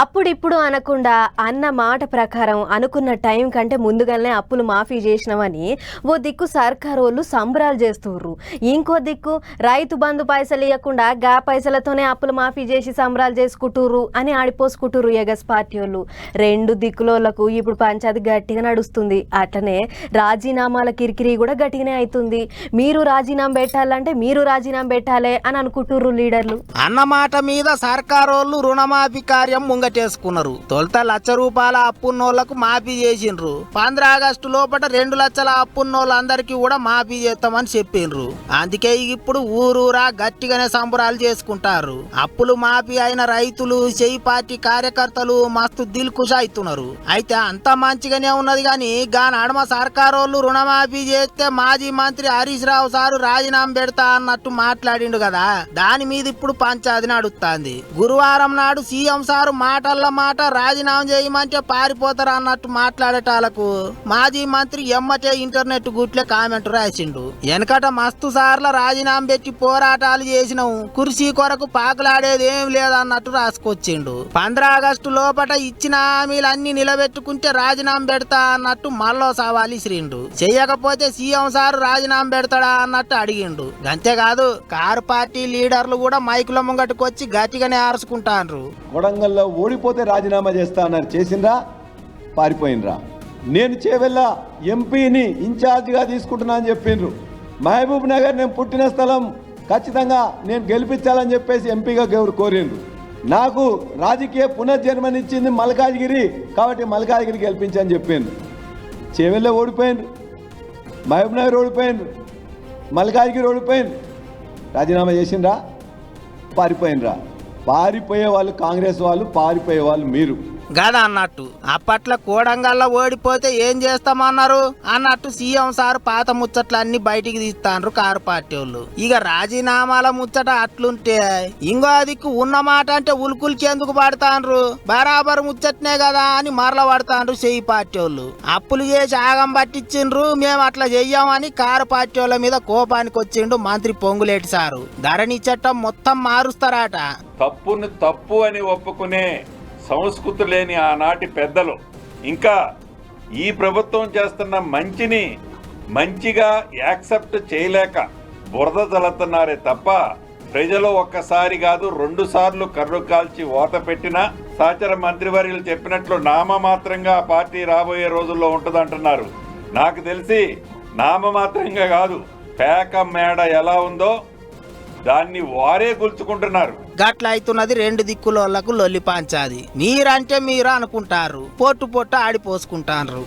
అప్పుడిప్పుడు అనకుండా అన్న మాట ప్రకారం అనుకున్న టైం కంటే ముందుగానే అప్పులు మాఫీ చేసినామని ఓ దిక్కు సర్కారు వాళ్ళు సంబరాలు చేస్తుర్రు. ఇంకో దిక్కు రైతు బంధు పైసలు ఇవ్వకుండా గా పైసలతోనే అప్పులు మాఫీ చేసి సంబరాలు చేసుకుంటుర్రు అని ఆడిపోసుకుంటుర్రు ఎగస్ పార్టీ వాళ్ళు. రెండు దిక్కులోళ్ళకు ఇప్పుడు పంచాయతీ గట్టిగా నడుస్తుంది. అట్లనే రాజీనామాల కిరికిరి కూడా గట్టిగానే అవుతుంది మీరు రాజీనామా పెట్టాలంటే మీరు రాజీనామా పెట్టాలి అని అనుకుంటుర్రు లీడర్లు. అన్నమాట మీద సర్కారోళ్ళు రుణమాఫీ కార్యం ముంగటేసుకున్నారు తొలుత లక్ష రూపాయల అప్పున్నోళ్ళకు మాఫీ చేసిండ్రు. పంద్ర ఆగస్టు లోపల రెండు లక్షల అప్పున్నోళ్ళందరికీ కూడా మాఫీ చేస్తామని చెప్పిండ్రు అందుకే ఇప్పుడు ఊరూరా గట్టిగానే సంబరాలు చేసుకుంటారు. అప్పులు మాఫీ అయిన రైతులు చేయి పార్టీ కార్యకర్తలు మస్తు దిల్కుష అవుతున్నారు అయితే అంత మంచిగానే ఉన్నది కానీ గా నడమ సర్కారోళ్ళు రుణమాఫీ చేస్తే మాజీ మంత్రి హరీష్ రావు సారు రాజీనామా పెడతా అన్నట్టు మాట్లాడిండు కదా. దాని మీద ఇప్పుడు పంచాది నడుస్తుంది గురువారం నాడు సీఎం సారు మాటల్లో మాట రాజీనామా చేయమంటే పారిపోతారు అన్నట్టు మాట్లాడేటాలకు. మాజీ మంత్రి ఎమ్మటే ఇంటర్నెట్ గుట్లే కామెంట్ రాసిండు. వెనకట మస్తు సార్ల రాజీనామా పెట్టి పోరాటాలు చేసినాం కుర్చీ కొరకు పాకులాడేది ఏం లేదన్నట్టు రాసుకొచ్చిండు. పంద్ర ఆగస్టు లోపట ఇచ్చిన హామీలన్నీ నిలబెట్టుకుంటే రాజీనామా పెడతా అన్నట్టు మళ్ళో సవాల్ ఇసిరిండు చెయ్యకపోతే సీఎం సార్ రాజీనామా పెడతాడా అన్నట్టు అడిగిండు. అంతేకాదు కారు పార్టీ లీడర్లు కూడా మైకుల ముంగటికొచ్చి గట్టిగానే ఆరుచుకుంటాండ్రు. వడంగల్లో ఓడిపోతే రాజీనామా చేస్తా అన్నారు. చేసిండ్రా? పారిపోయినరా నేను చేవెళ్ళ ఎంపీని ఇన్ఛార్జ్గా తీసుకుంటున్నా అని చెప్పిండ్రు. మహబూబ్ నగర్ నేను పుట్టిన స్థలం ఖచ్చితంగా నేను గెలిపించాలని చెప్పేసి ఎంపీగా గౌరు కోరిండ్రు. నాకు రాజకీయ పునర్జన్మనిచ్చింది మల్కాజ్గిరి కాబట్టి మల్కాజ్గిరి గెలిపించని చెప్పిండ్రు. చేవెళ్ళే ఓడిపోయిండ్రు. మహబూబ్ నగర్ ఓడిపోయిండ్రు. మల్కాజ్గిరి ఓడిపోయిండ్రు. రాజీనామా చేసిండ్రా? పారిపోయినరా పారిపోయే వాళ్ళు కాంగ్రెస్ వాళ్ళు పారిపోయే వాళ్ళు మీరు. గదా అన్నట్టు. అప్పట్లో కూడంగల్లా ఓడిపోతే ఏం చేస్తామన్నారు? అన్నట్టు సీఎం సార్ పాత ముచ్చట్లు అన్ని బయటికి తీస్తాండ్రు కారు పార్టీ వాళ్ళు ఇక రాజీనామాల ముచ్చట అట్లుంటే ఇంకో దిక్కు ఉన్న మాట అంటే ఉలుకులకి ఎందుకు పడతాండ్రు? బరాబర్ ముచ్చట్నే కదా అని మరల పడతాండ్రు చెయ్యి పార్టీ వాళ్ళు అప్పులు చేసి ఆగం పట్టించిండ్రు మేము అట్లా చెయ్యామని కారు పార్టీ వాళ్ళ మీద కోపానికి వచ్చిండు మంత్రి పొంగులేటి సారు. ధరణి చట్టం మొత్తం మారుస్తారట. తప్పుని తప్పు అని ఒప్పుకునే సంస్కృతి లేని ఆనాటి పెద్దలు ఇంకా ఈ ప్రభుత్వం చేస్తున్న మంచిని మంచిగా యాక్సెప్ట్ చేయలేక బురద చల్లుతున్నారే తప్ప ప్రజలు ఒక్కసారి కాదు రెండు సార్లు కర్రు కాల్చి ఓత పెట్టినా సహచర మంత్రివర్యులు చెప్పినట్లు నామమాత్రంగా ఆ పార్టీ రాబోయే రోజుల్లో ఉంటుందంటున్నారు. నాకు తెలిసి నామమాత్రంగా కాదు పేక మేడ ఎలా ఉందో దాన్ని వారే గుల్చుకుంటున్నారు. గట్ల అవుతున్నది రెండు దిక్కులోళ్ళకు లొల్లి పాంచాది. మీరంటే మీరు అనుకుంటారు. పొట్టు పొట్టు ఆడిపోసుకుంటారు